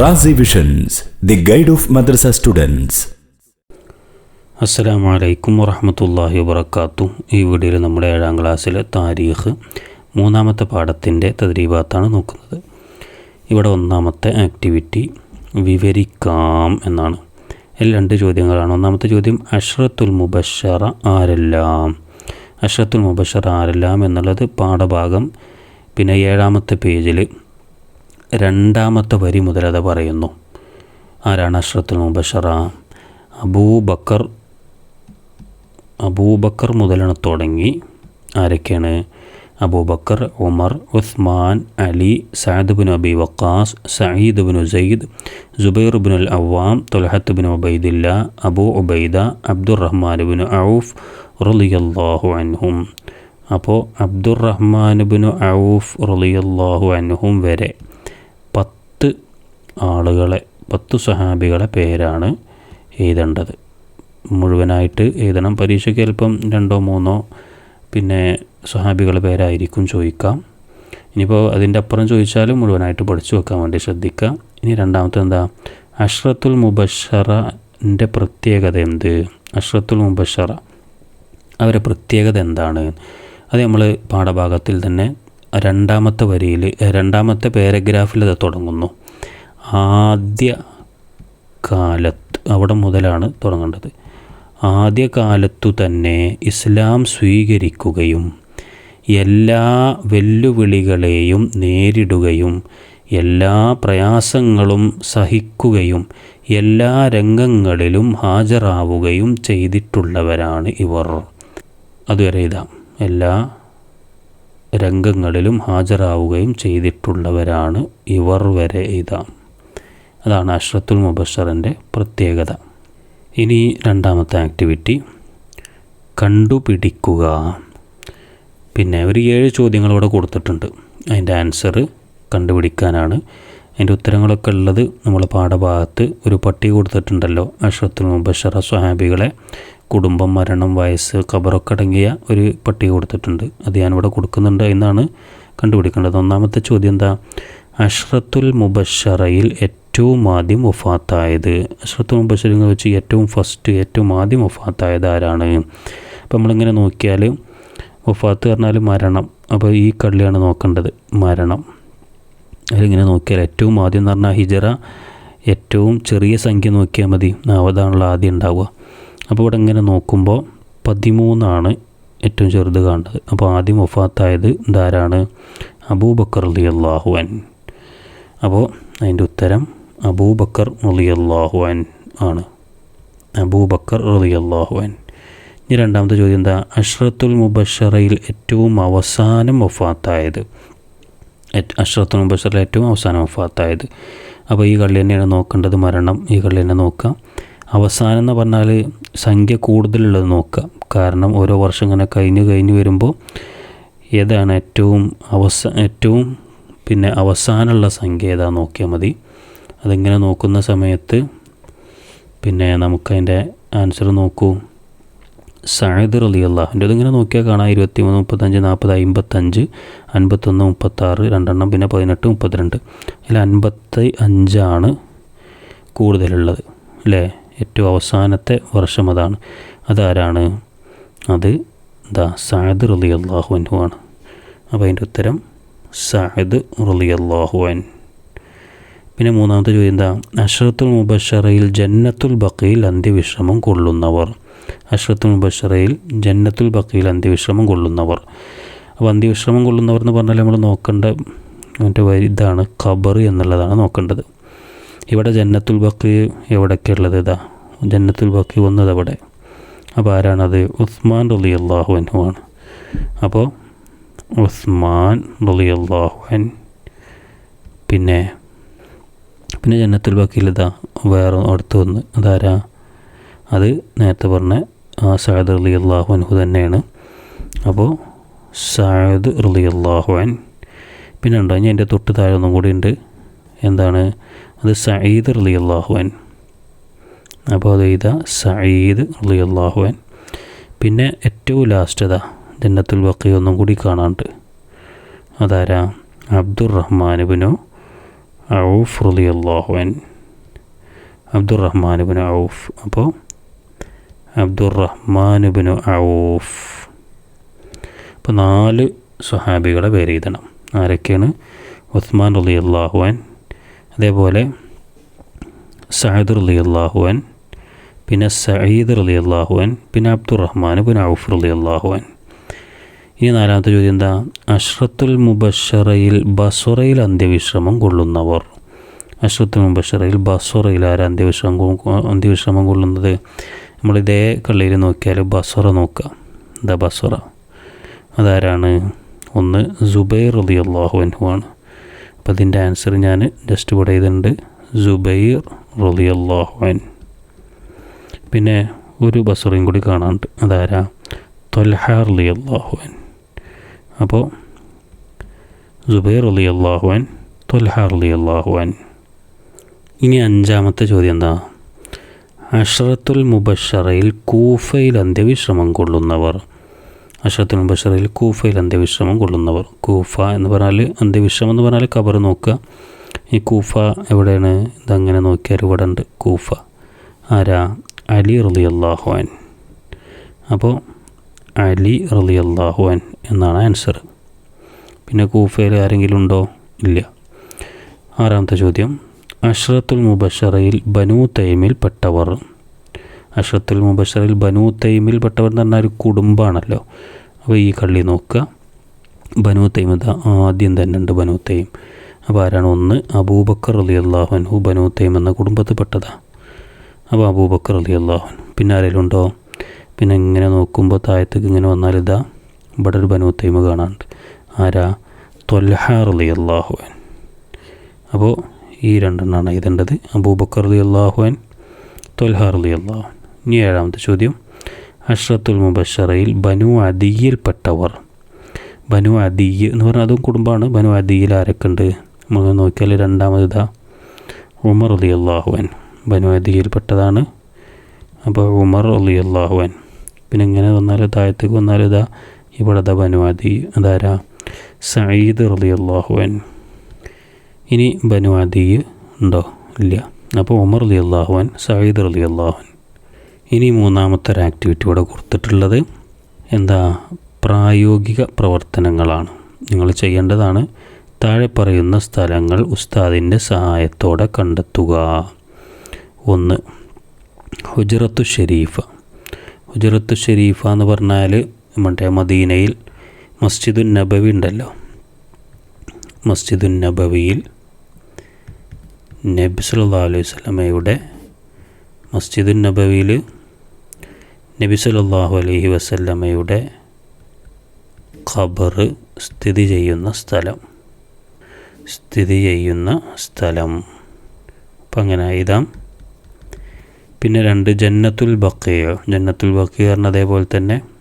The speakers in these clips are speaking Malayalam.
Razi visions the guide of madrasa students അസ്സലാമു അലൈക്കും വറഹമത്തല്ലാഹി വബർക്കാത്തു ഈ വീഡിയോയിൽ നമ്മുടെ ഏഴാം ക്ലാസ്സിലെ താരീഖ് മൂന്നാമത്തെ പാഠത്തിന്റെ തദ്രീബാത്താണ് നോക്കുന്നത്. ഇവിടെ ഒന്നാമത്തെ ആക്ടിവിറ്റി വിവരിക്കാം എന്നാണ്. രണ്ട് ചോദ്യങ്ങളാണ്. ഒന്നാമത്തെ ചോദ്യം അഷ്റത്തുൽ മുബഷറ ആരെല്ലാം? അഷ്റത്തുൽ മുബഷറ ആരെല്ലാം എന്നുള്ളത് പാഠഭാഗം. പിന്നെ ഏഴാമത്തെ പേജിൽ രണ്ടാമത്തെ വരി മുതൽ അത് പറയുന്നു. ആരാണ് അഷ്റത്തുൽ മുബഷറ? അബൂബക്കർ അബൂബക്കർ മുതലാണ് തുടങ്ങി. ആരൊക്കെയാണ്? Abu Bakr Umar Usman Ali Saad bin Abi Waqqas Sayyid bin Usaid Jubair bin al Awam Talha bin Ubaidullah Abu Ubaida Abdurrahman bin Auf റളിയല്ലാഹു അൻഹും. അപ്പോൾ അബ്ദുറഹ്മാൻ ബിൻ ഔഫ് റളിയല്ലാഹു അൻഹും വരെ. ആളുകളെ പത്ത് സഹാബികളെ പേരാണ് എഴുതേണ്ടത്. മുഴുവനായിട്ട് എഴുതണം. പരീക്ഷയ്ക്ക് ചിലപ്പം രണ്ടോ മൂന്നോ പിന്നെ സഹാബികളുടെ പേരായിരിക്കും ചോദിക്കാം. ഇനിയിപ്പോൾ അതിന്റെ അപ്പുറം ചോദിച്ചാലും മുഴുവനായിട്ട് പഠിച്ചു വെക്കാൻ വേണ്ടി ശ്രദ്ധിക്കുക ഇനി രണ്ടാമത്തെ എന്താ? അഷ്റത്തുൽ മുബഷറിന്റെ പ്രത്യേകത എന്ത്? അഷ്റത്തുൽ മുബഷറ. അവരുടെ പ്രത്യേകത എന്താണ്? അത് നമ്മൾ പാഠഭാഗത്തിൽ തന്നെ രണ്ടാമത്തെ വരിയിൽ രണ്ടാമത്തെ പാരഗ്രാഫിൽ അത് തുടങ്ങുന്നു. ആദ്യ കാലത്ത് അവിടെ മുതലാണ് തുടങ്ങേണ്ടത്. ആദ്യകാലത്തു തന്നെ ഇസ്ലാം സ്വീകരിക്കുകയും എല്ലാ വെല്ലുവിളികളെയും നേരിടുകയും എല്ലാ പ്രയാസങ്ങളും സഹിക്കുകയും എല്ലാ രംഗങ്ങളിലും ഹാജരാവുകയും ചെയ്തിട്ടുള്ളവരാണ് ഇവർ. അതുവരെ ഇതാം എല്ലാ രംഗങ്ങളിലും ഹാജരാവുകയും ചെയ്തിട്ടുള്ളവരാണ് ഇവർ വരെ ഇതാം. അതാണ് അഷ്റത്തുൽ മുബഷറിന്റെ പ്രത്യേകത. ഇനി രണ്ടാമത്തെ ആക്ടിവിറ്റി കണ്ടുപിടിക്കുക. പിന്നെ ഒരു ഏഴ് ചോദ്യങ്ങൾ ഇവിടെ കൊടുത്തിട്ടുണ്ട്. അതിന്റെ ആൻസർ കണ്ടുപിടിക്കാനാണ്. അതിന്റെ ഉത്തരങ്ങളൊക്കെ ഉള്ളത് നമ്മൾ പാഠഭാഗത്ത് ഒരു പട്ടിക കൊടുത്തിട്ടുണ്ടല്ലോ അഷ്റത്തുൽ മുബഷറ സ്വഹാബികളെ. കുടുംബം മരണം വയസ്സ് ഖബറൊക്കെ അടങ്ങിയ ഒരു പട്ടിക കൊടുത്തിട്ടുണ്ട്. അത് ഞാനിവിടെ കൊടുക്കുന്നുണ്ട് എന്നാണ് കണ്ടുപിടിക്കേണ്ടത്. ഒന്നാമത്തെ ചോദ്യം എന്താ? അഷ്റത്തുൽ മുബഷറയിൽ ഏറ്റവും ആദ്യം ഒഫാത്തായത് അഷ്റത്തുൽ മുബഷറിനെ വെച്ച് ഏറ്റവും ഫസ്റ്റ് ഏറ്റവും ആദ്യം ഒഫാത്തായത് ആരാണ്? അപ്പോൾ നമ്മളിങ്ങനെ നോക്കിയാൽ ഒഫാത്ത് പറഞ്ഞാൽ മരണം. അപ്പോൾ ഈ കള്ളിയാണ് നോക്കേണ്ടത് മരണം. അതിലിങ്ങനെ നോക്കിയാൽ ഏറ്റവും ആദ്യം എന്ന് പറഞ്ഞാൽ ഹിജറ ഏറ്റവും ചെറിയ സംഖ്യ നോക്കിയാൽ മതി. അതാണല്ലോ ആദ്യം ഉണ്ടാവുക. അപ്പോൾ ഇവിടെ ഇങ്ങനെ നോക്കുമ്പോൾ പതിമൂന്നാണ് ഏറ്റവും ചെറുത് കാണുന്നത്. അപ്പോൾ ആദ്യം ഒഫാത്തായത് ഇതാരാണ്? അബൂബക്കർ അലി അള്ളാഹുവൻ അപ്പോൾ അതിന്റെ ഉത്തരം അബൂബക്കർ റളിയല്ലാഹു അൻ ആണ്. അബൂബക്കർ റളിയല്ലാഹു അൻ. ഇനി രണ്ടാമത്തെ ചോദ്യം എന്താ? അഷ്റത്തുൽ മുബഷറയിൽ ഏറ്റവും അവസാനം വഫാത്തായത്. അഷ്റത്തുൽ മുബഷറിൽ ഏറ്റവും അവസാനം വഫാത്തായത്. അപ്പോൾ ഈ കള്ളി തന്നെയാണ് നോക്കേണ്ടത് മരണം ഈ കള്ളി തന്നെ നോക്കാം അവസാനം എന്ന് പറഞ്ഞാൽ സംഖ്യ കൂടുതലുള്ളത് നോക്കുക. കാരണം ഓരോ വർഷം ഇങ്ങനെ കഴിഞ്ഞ് കഴിഞ്ഞ് വരുമ്പോൾ ഏതാണ് ഏറ്റവും അവസ ഏറ്റവും പിന്നെ അവസാനമുള്ള സംഖ്യ ഏതാ നോക്കിയാൽ മതി. അതിങ്ങനെ നോക്കുന്ന സമയത്ത് പിന്നെ നമുക്കതിന്റെ ആൻസർ നോക്കൂ. സയദ് അലി അള്ളാഹുന്റെ ഇതിങ്ങനെ നോക്കിയാൽ കാണാം. ഇരുപത്തി മൂന്ന് മുപ്പത്തഞ്ച് നാൽപ്പത് അമ്പത്തഞ്ച് അൻപത്തൊന്ന് മുപ്പത്താറ് രണ്ടെണ്ണം പിന്നെ പതിനെട്ട് മുപ്പത്തിരണ്ട്. അതിൽ അൻപത്തി അഞ്ചാണ് കൂടുതലുള്ളത്. അല്ലേ? ഏറ്റവും അവസാനത്തെ വർഷം അതാണ്. അതാരാണ്? അത് ദാ സഹദ് അലി അള്ളാഹു ആണ്. അപ്പോൾ അതിന്റെ ഉത്തരം സഹദ് റലി അള്ളാഹു അൻ പിന്നെ മൂന്നാമത്തെ ചോദ്യം എന്താ? അഷ്റത്തുൽ മുബഷറയിൽ ജന്നത്തുൽ ബക്കയിൽ അന്ത്യവിശ്രമം കൊള്ളുന്നവർ. അഷ്റത്തുൽ മുബഷറയിൽ ജന്നത്തുൽ ബക്കയിൽ അന്ത്യവിശ്രമം കൊള്ളുന്നവർ. അപ്പോൾ അന്ത്യവിശ്രമം കൊള്ളുന്നവർ എന്ന് പറഞ്ഞാൽ നമ്മൾ നോക്കേണ്ട മറ്റേ ഇതാണ് ഖബർ എന്നുള്ളതാണ് നോക്കേണ്ടത്. ഇവിടെ ജന്നത്തുൽ ബക്ക് എവിടെയൊക്കെ ഇതാ ജന്നത്തുൽ ബക്ക് വന്നത് അവിടെ. അപ്പോൾ ആരാണത്? ഉസ്മാൻ റലി അള്ളാഹു ആണ്. അപ്പോൾ ഉസ്മാൻ റലി അള്ളാഹു പിന്നെ പിന്നെ ജന്നത്തുൽ ബാക്കിയില്ലതാ വേറെ അടുത്ത് വന്ന്. അതാരാ? അത് നേരത്തെ പറഞ്ഞ ആ സഹദ് റലി അള്ളാഹു അൻഹു തന്നെയാണ്. അപ്പോൾ സഹദ് റലി അള്ളാഹു അൻ. പിന്നെ ഉണ്ടോ? എന്റെ തൊട്ട് താഴെ ഒന്നും കൂടി ഉണ്ട്. എന്താണ്? അത് സയ്യിദ് റലി അള്ളാഹു അൻ. അപ്പോൾ അത് ഇതാ സയ്യിദ് റലി അള്ളാഹു അൻ. പിന്നെ ഏറ്റവും ലാസ്റ്റ് അതാ ജന്നത്തുൽ ബക്കി ഒന്നും കൂടി കാണാണ്ട്. അതാരാ? അബ്ദുറഹ്മാനുബിനു ഔഫ് റലി അള്ളാഹുവൻ അബ്ദുറഹ്മാനുബിന് ഔഫ്. അപ്പോൾ അബ്ദുറഹ്മാനുബിന് ഔഫ്. അപ്പോൾ നാല് സ്വഹാബികളെ പേര് എഴുതണം. ആരൊക്കെയാണ്? ഉസ്മാൻ റലി അള്ളാഹുവൻ അതേപോലെ സഹദ് റലി അള്ളാഹുവൻ പിന്നെ സയ്യിദ് റലി അള്ളാഹുവൻ പിന്നെ അബ്ദുറഹ്മാൻ പിന്നെ ഔഫ് റലി അള്ളാഹുവൻ ഇനി നാലാമത്തെ ചോദ്യം എന്താ? അഷ്റത്തുൽ മുബഷറയിൽ ബസുറയിൽ അന്ത്യവിശ്രമം കൊള്ളുന്നവർ. അഷ്റത്തുൽ മുബഷറയിൽ ബസുറയിൽ ആരാ അന്ത്യവിശ്രമം അന്ത്യവിശ്രമം കൊള്ളുന്നത്? നമ്മൾ ഇതേ കള്ളിയിൽ നോക്കിയാൽ ബസുറ നോക്കുക എന്താ ബസുറ? അതാരാണ്? ഒന്ന് ജുബൈർ റലി അള്ളാഹു ആണ്. അപ്പോൾ അതിന്റെ ആൻസർ ഞാൻ ജസ്റ്റ് ഇവിടെ ചെയ്തിട്ടുണ്ട് ജുബൈർ റലി അള്ളാഹു അൻ പിന്നെ ഒരു ബസുറയും കൂടി കാണാനുണ്ട്. അതാരാ? തൊൽഹാർ അലി അള്ളാഹുവൻ അപ്പോൾ ജുബൈർ അലി അള്ളാഹുവൻ തൊൽഹാർ അലി അള്ളാഹുവൻ ഇനി അഞ്ചാമത്തെ ചോദ്യം എന്താ? അഷറത്തുൽ മുബഷറയിൽ കൂഫയിൽ അന്ത്യവിശ്രമം കൊള്ളുന്നവർ. അഷറത്തുൽ മുബഷറയിൽ കൂഫയിൽ അന്ത്യവിശ്രമം കൊള്ളുന്നവർ. കൂഫ എന്ന് പറഞ്ഞാൽ അന്ത്യവിശ്രമം എന്ന് പറഞ്ഞാൽ കബർ നോക്കുക. ഈ കൂഫ എവിടെയാണ്? ഇതങ്ങനെ നോക്കിയാൽ ഇവിടെ ഉണ്ട്. കൂഫ. ആരാ? അലി റലി അള്ളാഹുവൻ അപ്പോൾ അലി റലി അള്ളാഹുവൻ എന്നാണ് ആൻസർ പിന്നെ കൂഫയിൽ ആരെങ്കിലും ഉണ്ടോ? ഇല്ല. ആറാമത്തെ ചോദ്യം. അഷ്റത്തുൽ മുബഷറയിൽ ബനു തൈമിൽ പെട്ടവർ. അഷ്റത്തുൽ മുബഷറയിൽ ബനു തൈമിൽ പെട്ടവർ എന്ന് പറഞ്ഞാൽ ഒരു കുടുംബമാണല്ലോ അപ്പോൾ ഈ കള്ളി നോക്കുക. ബനു തൈം ആദ്യം തന്നെ ഉണ്ട് ബനു തൈം അപ്പോൾ ആരാണ് ഒന്ന്? അബൂബക്കർ അലി അള്ളാഹുൻഹു ബനു തൈം എന്ന കുടുംബത്തിൽപ്പെട്ടതാണ് അപ്പോൾ അബൂബക്കർ അലി അള്ളാഹുൻ പിന്നെ ആരെങ്കിലും ഉണ്ടോ? പിന്നെ ഇങ്ങനെ നോക്കുമ്പോൾ താഴത്തേക്ക് ഇങ്ങനെ വന്നാൽ ഇതാ. ഒരു ബനു തൈമ കാണാനുണ്ട്. ആരാ? തൊല്ലഹാർ അലി അള്ളാഹുവൻ അപ്പോൾ ഈ രണ്ടെണ്ണമാണ് എഴുതേണ്ടത് അബൂബക്കർ അലി അള്ളാഹുവൻ തൊൽഹാർ അലി അള്ളാഹുൻ ഇനി ഏഴാമത്തെ ചോദ്യം. അഷ്റത്തുൽ മുബഷറയിൽ ബനു അദിയിൽപ്പെട്ടവർ. ബനു അദിയ എന്ന് പറഞ്ഞാൽ അതും കുടുംബമാണ്. ബനു അദിയിൽ ആരൊക്കെ ഉണ്ട്? നമ്മൾ നോക്കിയാൽ രണ്ടാമത് ഉമർ അലി അള്ളാഹുവൻ ബനു അദിയിൽപ്പെട്ടതാണ്. അപ്പോൾ ഉമർ അലി അള്ളാഹുവൻ പിന്നെ ഇങ്ങനെ വന്നാൽ താഴത്തേക്ക് വന്നാൽ ഇതാ. ഇവിടെ ബനുവാദി അതാരാ? സയ്യിദ് റലി അള്ളാഹുവൻ ഇനി ബനുവാദി ഉണ്ടോ? ഇല്ല. അപ്പോൾ ഉമർ അലി അള്ളാഹുവൻ സയ്യിദ് റലി അള്ളാഹുവൻ ഇനി മൂന്നാമത്തെ ഒരു ആക്ടിവിറ്റി ഇവിടെ കൊടുത്തിട്ടുള്ളത് എന്താ? പ്രായോഗിക പ്രവർത്തനങ്ങളാണ്. നിങ്ങൾ ചെയ്യേണ്ടതാണ് താഴെ പറയുന്ന സ്ഥലങ്ങൾ ഉസ്താദിന്റെ സഹായത്തോടെ കണ്ടെത്തുക. ഒന്ന് ഹുജറത്തു ഷെരീഫ. ഹുജറത്തു ഷെരീഫ എന്ന് പറഞ്ഞാൽ നമ്മുടെ മദീനയിൽ മസ്ജിദുൻ നബവി ഉണ്ടല്ലോ. മസ്ജിദുൻ നബവിയിൽ നബി സല്ലാ അലൈഹി വസല്ലമയുടെ മസ്ജിദുൻ നബവിയിൽ നബി സല്ലല്ലാഹു അലൈഹി വസല്ലമയുടെ ഖബർ സ്ഥിതി ചെയ്യുന്ന സ്ഥലം. സ്ഥിതി ചെയ്യുന്ന സ്ഥലം. അപ്പം അങ്ങനെ എഴുതാം. പിന്നെ രണ്ട് ജന്നത്തുൽ ബക്കിയ. ജന്നത്തുൽ ബക്കിയ പറഞ്ഞ അതേപോലെ തന്നെ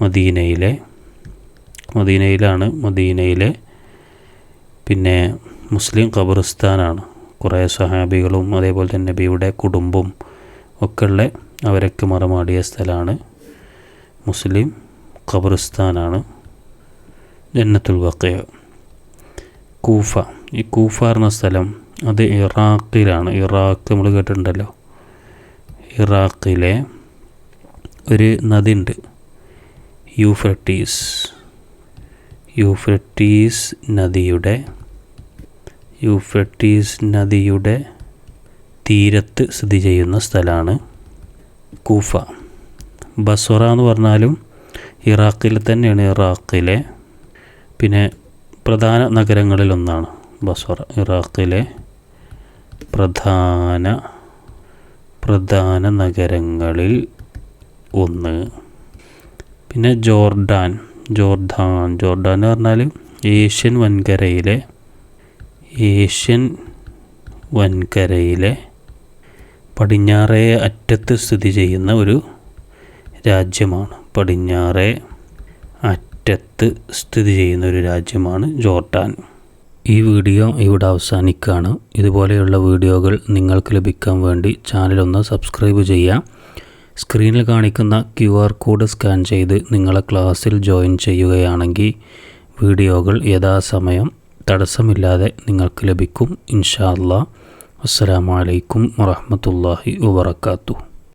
മദീനയിലെ മദീനയിലാണ് മദീനയിലെ പിന്നെ മുസ്ലിം ഖബറിസ്ഥാനാണ് കുറേ സഹാബികളും അതേപോലെ തന്നെ നബിയുടെ കുടുംബം ഒക്കെ ഉള്ള അവരൊക്കെ മറമാടിയ സ്ഥലമാണ് മുസ്ലിം ഖബറിസ്ഥാനാണ് ജന്നത്തുൽ വക്കയ കൂഫ ഈ കൂഫ എന്ന സ്ഥലം അത് ഇറാഖിലാണ്. ഇറാഖ് നമ്മൾ കേട്ടിട്ടുണ്ടല്ലോ. ഇറാഖിലെ ഒരു നദി ഉണ്ട് യൂഫ്രട്ടീസ്. യൂഫ്രട്ടീസ് നദിയുടെ യൂഫ്രട്ടീസ് നദിയുടെ തീരത്ത് സ്ഥിതി ചെയ്യുന്ന സ്ഥലമാണ് കൂഫ. ബസ്വറ എന്ന് പറഞ്ഞാലും ഇറാഖിൽ തന്നെയാണ് ഇറാഖിലെ പിന്നെ പ്രധാന നഗരങ്ങളിലൊന്നാണ് ബസ്വറ. ഇറാഖിലെ പ്രധാന പ്രധാന നഗരങ്ങളിൽ ഒന്ന്. പിന്നെ ജോർഡാൻ ജോർദാൻ. ജോർഡാൻ എന്ന് പറഞ്ഞാൽ ഏഷ്യൻ വൻകരയിലെ ഏഷ്യൻ വൻകരയിലെ പടിഞ്ഞാറേ അറ്റത്ത് സ്ഥിതി ചെയ്യുന്ന ഒരു രാജ്യമാണ്. പടിഞ്ഞാറേ അറ്റത്ത് സ്ഥിതി ചെയ്യുന്ന ഒരു രാജ്യമാണ് ജോർഡാൻ ഈ വീഡിയോ ഇവിടെ അവസാനിക്കുകയാണ്. ഇതുപോലെയുള്ള വീഡിയോകൾ നിങ്ങൾക്ക് ലഭിക്കാൻ വേണ്ടി ചാനലൊന്ന് സബ്സ്ക്രൈബ് ചെയ്യാം സ്ക്രീനിൽ കാണിക്കുന്ന ക്യു ആർ കോഡ് സ്കാൻ ചെയ്ത് നിങ്ങളെ ക്ലാസ്സിൽ ജോയിൻ ചെയ്യുകയാണെങ്കിൽ വീഡിയോകൾ യഥാസമയം തടസ്സമില്ലാതെ നിങ്ങൾക്ക് ലഭിക്കും. ഇൻഷാ അല്ലാ അസ്സലാമു അലൈക്കും വറഹ്മത്തുള്ളാഹി വബറകാതുഹു.